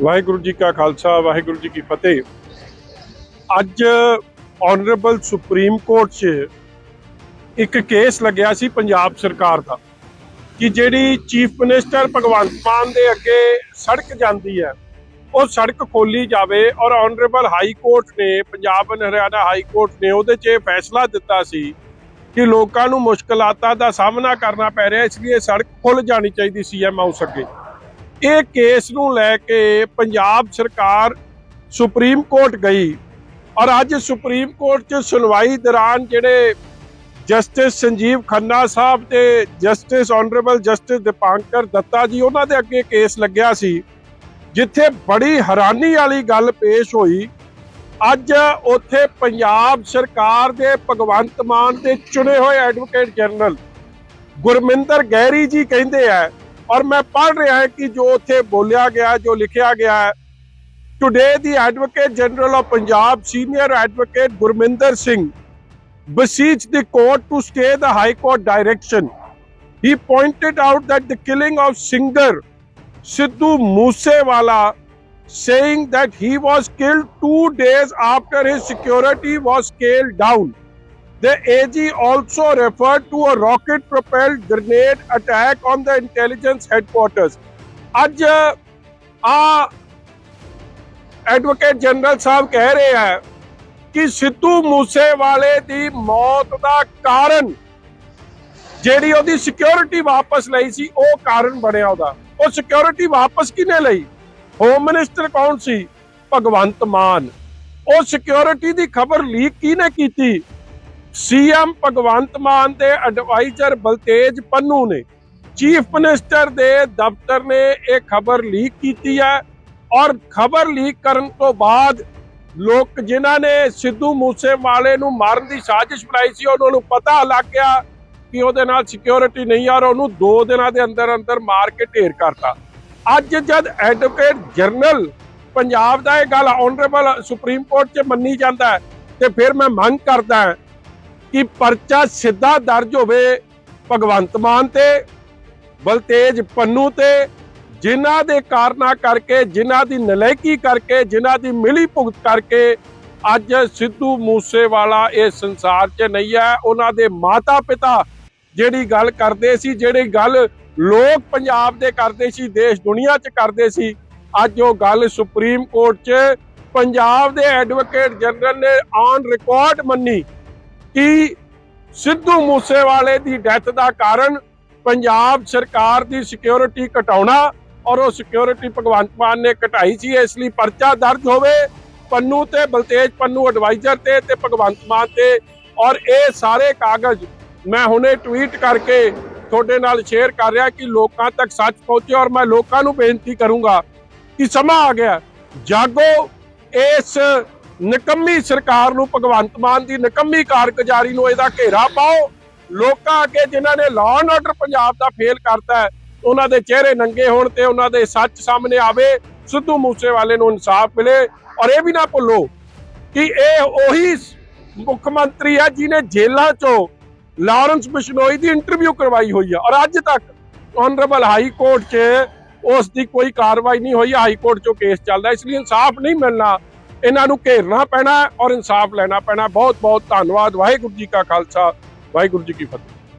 ਵਾਹਿਗੁਰੂ ਜੀ ਕਾ ਖਾਲਸਾ, ਵਾਹਿਗੁਰੂ ਜੀ ਕੀ ਫਤਿਹ। ਅੱਜ honourable supreme court 'ਚ ਇੱਕ ਕੇਸ ਲੱਗਿਆ ਸੀ ਪੰਜਾਬ ਸਰਕਾਰ ਦਾ, ਕਿ ਜਿਹੜੀ ਚੀਫ ਮਿਨਿਸਟਰ ਭਗਵੰਤ ਮਾਨ ਦੇ ਅੱਗੇ ਸੜਕ ਜਾਂਦੀ ਹੈ, ਉਹ ਸੜਕ ਖੋਲੀ ਜਾਵੇ ਔਰ ਆਨਰੇਬਲ ਹਾਈ ਕੋਰਟ ਨੇ, Punjab and Haryana high court ਨੇ ਉਹਦੇ 'ਚ ਇਹ ਫੈਸਲਾ ਦਿੱਤਾ ਸੀ ਕਿ ਲੋਕਾਂ ਨੂੰ ਮੁਸ਼ਕਲਾਤਾਂ ਦਾ ਸਾਹਮਣਾ ਕਰਨਾ ਪੈ ਰਿਹਾ, ਇਸ ਲਈ ਸੜਕ ਖੁੱਲ ਜਾਣੀ ਚਾਹੀਦੀ ਸੀ ਐਮ ਹਾਊਸ ਅੱਗੇ। ਇਹ ਕੇਸ ਨੂੰ ਲੈ ਕੇ ਪੰਜਾਬ ਸਰਕਾਰ ਸੁਪਰੀਮ ਕੋਰਟ ਗਈ ਔਰ ਅੱਜ ਸੁਪਰੀਮ ਕੋਰਟ 'ਚ ਸੁਣਵਾਈ ਦੌਰਾਨ ਜਿਹੜੇ ਜਸਟਿਸ ਸੰਜੀਵ ਖੰਨਾ ਸਾਹਿਬ ਤੇ justice honourable justice Dipankar Datta ji, ਉਹਨਾਂ ਦੇ ਅੱਗੇ ਕੇਸ ਲੱਗਿਆ ਸੀ, ਜਿੱਥੇ ਬੜੀ ਹੈਰਾਨੀ ਵਾਲੀ ਗੱਲ ਪੇਸ਼ ਹੋਈ। ਅੱਜ ਉੱਥੇ ਪੰਜਾਬ ਸਰਕਾਰ ਦੇ ਭਗਵੰਤ ਮਾਨ ਦੇ ਚੁਣੇ ਹੋਏ ਐਡਵੋਕੇਟ ਜਨਰਲ ਗੁਰਮਿੰਦਰ ਗਹਿਰੀ ਜੀ ਕਹਿੰਦੇ ਆ ਔਰ ਮੈਂ ਪੜ੍ਹ ਰਿਹਾ ਹਾਂ ਕਿ ਜੋ ਉੱਥੇ ਬੋਲਿਆ ਗਿਆ ਜੋ ਲਿਖਿਆ ਗਿਆ ਹੈ today the advocate general of Punjab senior advocate Gurminder Singh beseech the court to stay the high court direction he pointed out that the killing of singer sidhu moosewala saying that he was killed 2 days after his security was scaled down The AG also referred to a rocket propelled grenade attack on the intelligence headquarters. ਅੱਜ ਆ advocate general ਸਾਹਿਬ ਕਹਿ ਰਹੇ ਹੈ ਕਿ ਸਿੱਧੂ ਮੂਸੇਵਾਲੇ ਦੀ ਮੌਤ ਦਾ ਕਾਰਨ ਜਿਹੜੀ ਉਹਦੀ ਸਿਕਿਉਰਿਟੀ ਵਾਪਸ ਲਈ ਸੀ ਉਹ ਕਾਰਨ ਬਣਿਆ ਉਹਦਾ ਉਹ ਸਿਕਿਉਰਿਟੀ ਵਾਪਸ ਕਿਨੇ ਲਈ ਹੋਮ ਮਿਨਿਸਟਰ ਕੌਣ ਸੀ ਭਗਵੰਤ ਮਾਨ ਉਹ ਸਿਕਿਉਰਿਟੀ ਦੀ ਖਬਰ ਲੀਕ ਕਿਹਨੇ ਕੀਤੀ ਸੀਐਮ ਭਗਵੰਤ ਮਾਨ ਦੇ ਐਡਵਾਈਜ਼ਰ ਬਲਤੇਜ ਪੰਨੂ ਨੇ ਚੀਫ ਮਿਨਿਸਟਰ ਦੇ ਦਫ਼ਤਰ ਨੇ ਇਹ ਖਬਰ ਲੀਕ ਕੀਤੀ ਹੈ ਔਰ ਖਬਰ ਲੀਕ ਕਰਨ ਤੋਂ ਬਾਅਦ ਲੋਕ ਜਿਨ੍ਹਾਂ ਨੇ ਸਿੱਧੂ ਮੂਸੇਵਾਲੇ ਨੂੰ ਮਾਰਨ ਦੀ ਸਾਜ਼ਿਸ਼ ਬਣਾਈ ਸੀ ਉਹਨਾਂ ਨੂੰ ਪਤਾ ਲੱਗ ਗਿਆ ਕਿ ਉਹਦੇ ਨਾਲ ਸਿਕਿਉਰਿਟੀ ਨਹੀਂ ਆ ਔਰ ਉਹਨੂੰ 2 ਦਿਨਾਂ ਦੇ ਅੰਦਰ ਅੰਦਰ ਮਾਰ ਕੇ ਢੇਰ ਕਰਤਾ। ਅੱਜ ਜਦ ਐਡਵੋਕੇਟ ਜਨਰਲ ਪੰਜਾਬ ਦਾ ਇਹ ਗੱਲ ਆਨਰੇਬਲ ਸੁਪਰੀਮ ਕੋਰਟ 'ਚ ਮੰਨੀ ਜਾਂਦਾ ਹੈ, ਤੇ ਫਿਰ ਮੈਂ ਮੰਗ ਕਰਦਾ ਕਿ ਪਰਚਾ ਸਿੱਧਾ ਦਰਜ ਹੋਵੇ ਭਗਵੰਤ ਮਾਨ ਤੇ, ਬਲਤੇਜ ਪੰਨੂ ਤੇ, ਜਿਨ੍ਹਾਂ ਦੇ ਕਾਰਨਾ ਕਰਕੇ, ਜਿਨ੍ਹਾਂ ਦੀ ਨਲਾਇਕੀ ਕਰਕੇ, ਜਿਨ੍ਹਾਂ ਦੀ ਮਿਲੀ ਭੁਗਤ ਕਰਕੇ ਅੱਜ ਸਿੱਧੂ ਮੂਸੇਵਾਲਾ ਇਹ ਸੰਸਾਰ 'ਚ ਨਹੀਂ ਹੈ। ਉਹਨਾਂ ਦੇ ਮਾਤਾ ਪਿਤਾ ਜਿਹੜੀ ਗੱਲ ਕਰਦੇ ਸੀ, ਜਿਹੜੀ ਗੱਲ ਲੋਕ ਪੰਜਾਬ ਦੇ ਕਰਦੇ ਸੀ, ਦੇਸ਼ ਦੁਨੀਆ 'ਚ ਕਰਦੇ ਸੀ, ਅੱਜ ਉਹ ਗੱਲ ਸੁਪਰੀਮ ਕੋਰਟ 'ਚ ਪੰਜਾਬ ਦੇ ਐਡਵੋਕੇਟ ਜਨਰਲ ਨੇ ਔਨ ਰਿਕਾਰਡ ਮੰਨੀ। ਕਿ ਸਿੱਧੂ ਮੂਸੇਵਾਲੇ ਦੀ ਡੈਥ ਦਾ ਕਾਰਨ ਪੰਜਾਬ ਸਰਕਾਰ ਦੀ ਸਿਕਿਉਰਿਟੀ ਘਟਾਉਣਾ ਔਰ ਉਹ ਸਿਕਿਉਰਿਟੀ ਭਗਵੰਤ ਮਾਨ ਨੇ ਘਟਾਈ ਸੀ, ਇਸ ਲਈ ਪਰਚਾ ਦਰਜ ਹੋਵੇ, ਪੰਨੂ ਤੇ ਬਲਤੇਜ ਪੰਨੂ ਐਡਵਾਈਜ਼ਰ ਤੇ ਤੇ ਭਗਵੰਤ ਮਾਨ ਤੇ ਔਰ ਇਹ ਸਾਰੇ ਕਾਗਜ਼ ਮੈਂ ਹੁਣੇ ਟਵੀਟ ਕਰਕੇ ਤੁਹਾਡੇ ਨਾਲ ਸ਼ੇਅਰ ਕਰ ਰਿਹਾ ਕਿ ਲੋਕਾਂ ਤੱਕ ਸੱਚ ਪਹੁੰਚੇ ਔਰ ਮੈਂ ਲੋਕਾਂ ਨੂੰ ਬੇਨਤੀ ਕਰੂੰਗਾ ਕਿ ਸਮਾਂ ਆ ਗਿਆ। ਜਾਗੋ ਇਸ ਨਿਕੰਮੀ ਸਰਕਾਰ ਨੂੰ, ਭਗਵੰਤ ਮਾਨ ਦੀ ਨਿਕੰਮੀ ਕਾਰਗੁਜ਼ਾਰੀ ਨੂੰ ਇਹਦਾ ਘੇਰਾ ਪਾਓ। ਲੋਕਾਂ ਅੱਗੇ ਜਿਨ੍ਹਾਂ ਨੇ ਲਾਅ ਐਂਡ ਆਰਡਰ ਪੰਜਾਬ ਦਾ ਫੇਲ ਕਰਤਾ ਉਹਨਾਂ ਦੇ ਚਿਹਰੇ ਨੰਗੇ ਹੋਣ ਤੇ ਉਹਨਾਂ ਦੇ ਸੱਚ ਸਾਹਮਣੇ ਆਵੇ, ਸਿੱਧੂ ਮੂਸੇਵਾਲੇ ਨੂੰ ਇਨਸਾਫ ਮਿਲੇ। ਔਰ ਇਹ ਵੀ ਨਾ ਭੁੱਲੋ ਕਿ ਇਹ ਉਹੀ ਮੁੱਖ ਮੰਤਰੀ ਹੈ ਜਿਨੇ ਜੇਲ੍ਹਾਂ ਚੋਂ ਲਾਰੈਂਸ ਬਿਸ਼ਨੋਈ ਦੀ ਇੰਟਰਵਿਊ ਕਰਵਾਈ ਹੋਈ ਹੈ ਔਰ ਅੱਜ ਤੱਕ ਆਨਰੇਬਲ ਹਾਈ ਕੋਰਟ 'ਚ ਉਸ ਦੀ ਕੋਈ ਕਾਰਵਾਈ ਨਹੀਂ ਹੋਈ। ਹਾਈ ਕੋਰਟ 'ਚੋਂ ਕੇਸ ਚੱਲਦਾ ਇਸ ਲਈ ਇਨਸਾਫ ਨਹੀਂ ਮਿਲਣਾ। ਇਹਨਾਂ ਨੂੰ ਘੇਰਨਾ ਪੈਣਾ ਔਰ ਇਨਸਾਫ ਲੈਣਾ ਪੈਣਾ। ਬਹੁਤ ਬਹੁਤ ਧੰਨਵਾਦ। ਵਾਹਿਗੁਰੂ ਜੀ ਕਾ ਖਾਲਸਾ। ਵਾਹਿਗੁਰੂ ਜੀ ਕੀ ਫਤਿਹ।